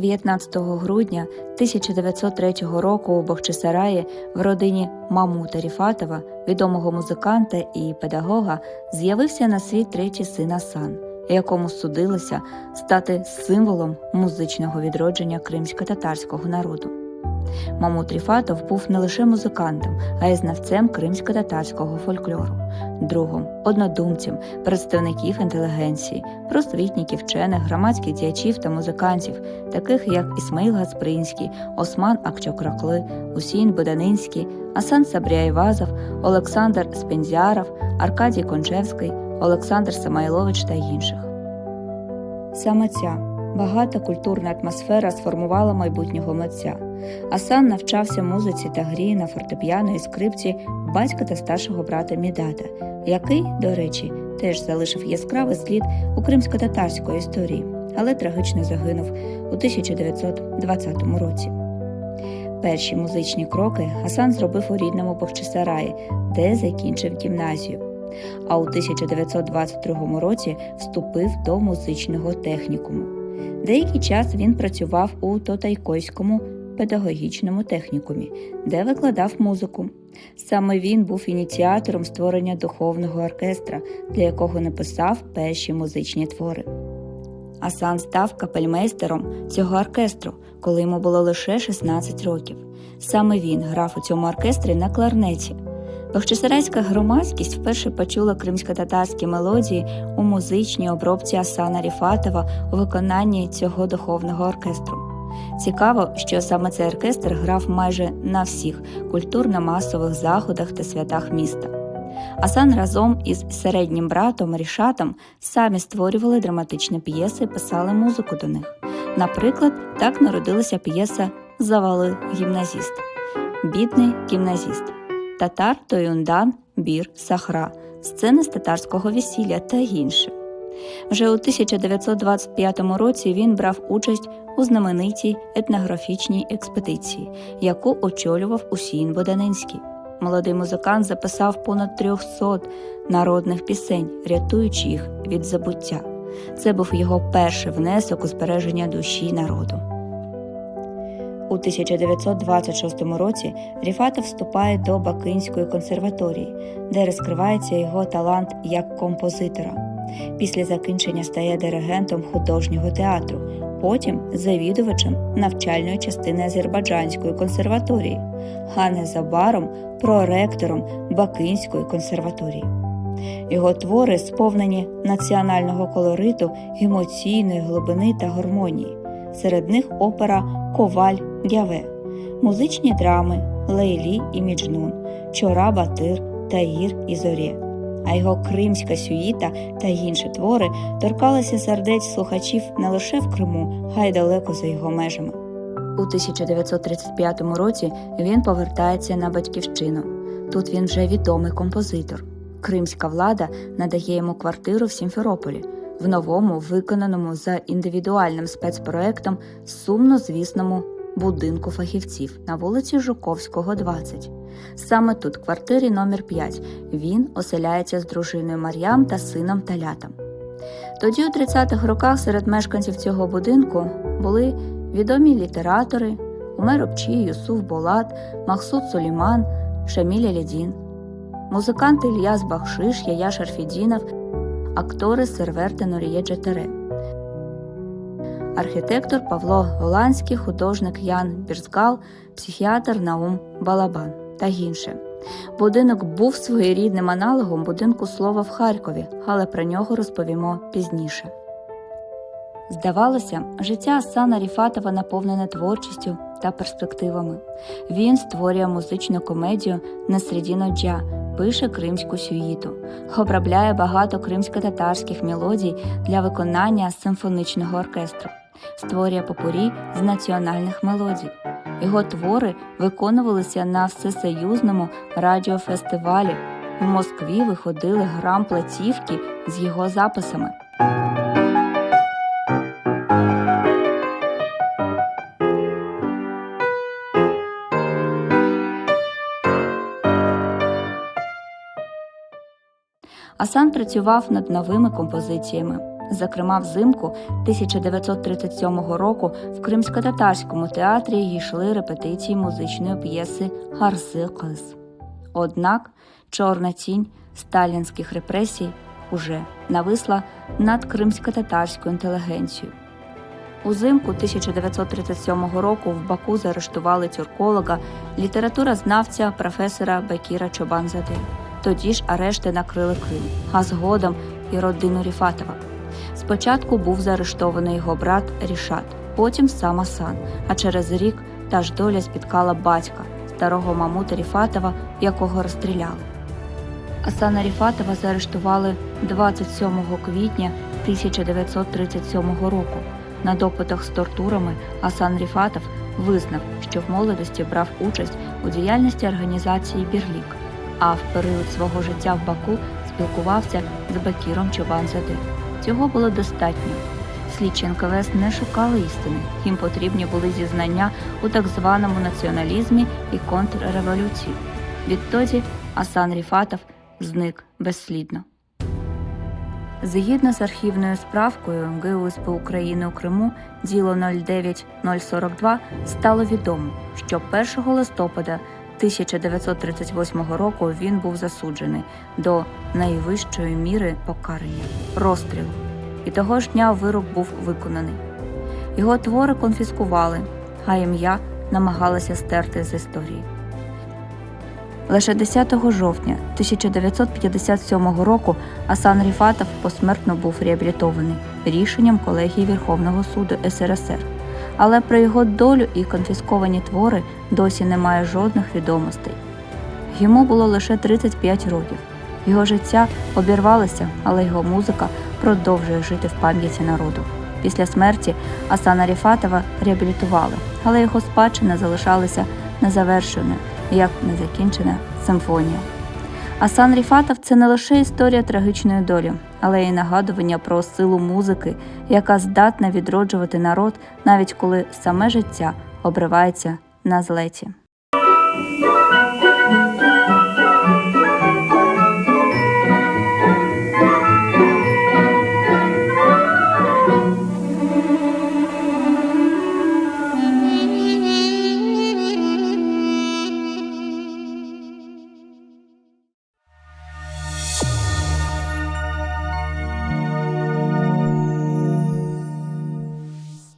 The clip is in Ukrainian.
19 грудня 1903 року у Бахчисараї в родині Мамута Ріфатова, відомого музиканта і педагога, з'явився на світ третій син Асан, якому судилося стати символом музичного відродження кримсько-татарського народу. Мамут Ріфатов був не лише музикантом, а й знавцем кримсько-татарського фольклору, другом, однодумцем представників інтелігенції, просвітників, вчених, громадських діячів та музикантів, таких як Ісмаїл Гаспринський, Осман Акчокракли, Усін Буданинський, Асан Сабряєвазов, Олександр Спензяров, Аркадій Кончевський, Олександр Самайлович та інших. Саме ця багата культурна атмосфера сформувала майбутнього митця. Асан навчався музиці та грі на фортепіано і скрипці батька та старшого брата Мідата, який, до речі, теж залишив яскравий слід у кримсько-татарської історії, але трагічно загинув у 1920 році. Перші музичні кроки Асан зробив у рідному Бахчисараї, де закінчив гімназію. А у 1922 році вступив до музичного технікуму. Деякий час він працював у Тотайкойському педагогічному технікумі, де викладав музику. Саме він був ініціатором створення духовного оркестра, для якого написав перші музичні твори. Асан став капельмейстером цього оркестру, коли йому було лише 16 років. Саме він грав у цьому оркестрі на кларнеті. Бахчисарайська громадськість вперше почула кримсько-татарські мелодії у музичній обробці Асана Ріфатова у виконанні цього духовного оркестру. Цікаво, що саме цей оркестр грав майже на всіх культурно-масових заходах та святах міста. Асан разом із середнім братом Рішатом самі створювали драматичні п'єси писали музику до них. Наприклад, так народилася п'єса Завали гімназіст, Бідний гімназіст, Татар Тоюндан, Бір, Сахра, сцени з татарського весілля та інше. Вже у 1925 році він брав участь у знаменитій етнографічній експедиції, яку очолював Усін Боданинський. Молодий музикант записав понад 300 народних пісень, рятуючи їх від забуття. Це був його перший внесок у збереження душі народу. У 1926 році Ріфатов вступає до Бакинської консерваторії, де розкривається його талант як композитора. Після закінчення стає диригентом художнього театру, потім завідувачем навчальної частини Азербайджанської консерваторії, а незабаром проректором Бакинської консерваторії. Його твори сповнені національного колориту, емоційної глибини та гармонії. Серед них опера Коваль Гяве, музичні драми Лейлі і Міджнун, Чора Батир, Таїр і Зорє. А його кримська сюїта та інші твори торкалися сердець слухачів не лише в Криму, а й далеко за його межами. У 1935 році він повертається на батьківщину. Тут він вже відомий композитор. Кримська влада надає йому квартиру в Сімферополі, в новому, виконаному за індивідуальним спецпроектом сумнозвісному будинку фахівців на вулиці Жуковського, 20. Саме тут, в квартирі номер 5 він оселяється з дружиною Мар'ям та сином Талятом. Тоді, у 30-х роках, серед мешканців цього будинку були відомі літератори Умер Обчі, Юсуф Болат, Махсуд Суліман, Шаміль Алядін, музиканти Ільяс Бахшиш, Яя Шарфідінов, актори Сервер та Нуріє Джетере, архітектор Павло Голландський, художник Ян Бірзгал, психіатр Наум Балабан та інше. Будинок був своєрідним аналогом будинку слова в Харкові, але про нього розповімо пізніше. Здавалося, життя Асана Ріфатова наповнене творчістю та перспективами. Він створює музичну комедію на Джа, пише кримську сюїту, обробляє багато кримсько-татарських мелодій для виконання симфонічного оркестру, створює попурі з національних мелодій. Його твори виконувалися на всесоюзному радіофестивалі. В Москві виходили грам платівки з його записами. Асан працював над новими композиціями. Зокрема, взимку 1937 року в кримсько-татарському театрі йшли репетиції музичної п'єси Гарси. Однак чорна тінь сталінських репресій уже нависла над кримсько-татарською інтелігенцією. Узимку 1937 року в Баку заарештували тюрколога, літературознавця професора Бакіра Чобанзаде. Тоді ж арешти накрили Крим, а згодом і родину Ріфатова. Спочатку був заарештований його брат Рішат, потім сам Асан, а через рік та ж доля спіткала батька, старого Мамута Ріфатова, якого розстріляли. Асана Ріфатова заарештували 27 квітня 1937 року. На допитах з тортурами Асан Ріфатов визнав, що в молодості брав участь у діяльності організації Бірлік, а в період свого життя в Баку спілкувався з Бакіром Чобанзаде. Цього було достатньо. Слідчі НКВС не шукали істини, їм потрібні були зізнання у так званому націоналізмі і контрреволюції. Відтоді Асан Ріфатов зник безслідно. Згідно з архівною справкою ГУСП України у Криму діло 09042 стало відомо, що 1 листопада 1938 року він був засуджений до найвищої міри покарання розстрілу, і того ж дня вирок був виконаний. Його твори конфіскували, а ім'я намагалися стерти з історії. Лише 10 жовтня 1957 року Асан Ріфатов посмертно був реабілітований рішенням колегії Верховного суду СРСР. Але про його долю і конфісковані твори досі немає жодних відомостей. Йому було лише 35 років. Його життя обірвалося, але його музика продовжує жити в пам'яті народу. Після смерті Асана Ріфатова реабілітували, але його спадщина залишалася незавершеною, як незакінчена симфонія. Асан Ріфатов це не лише історія трагічної долі, але й нагадування про силу музики, яка здатна відроджувати народ, навіть коли саме життя обривається на злеті.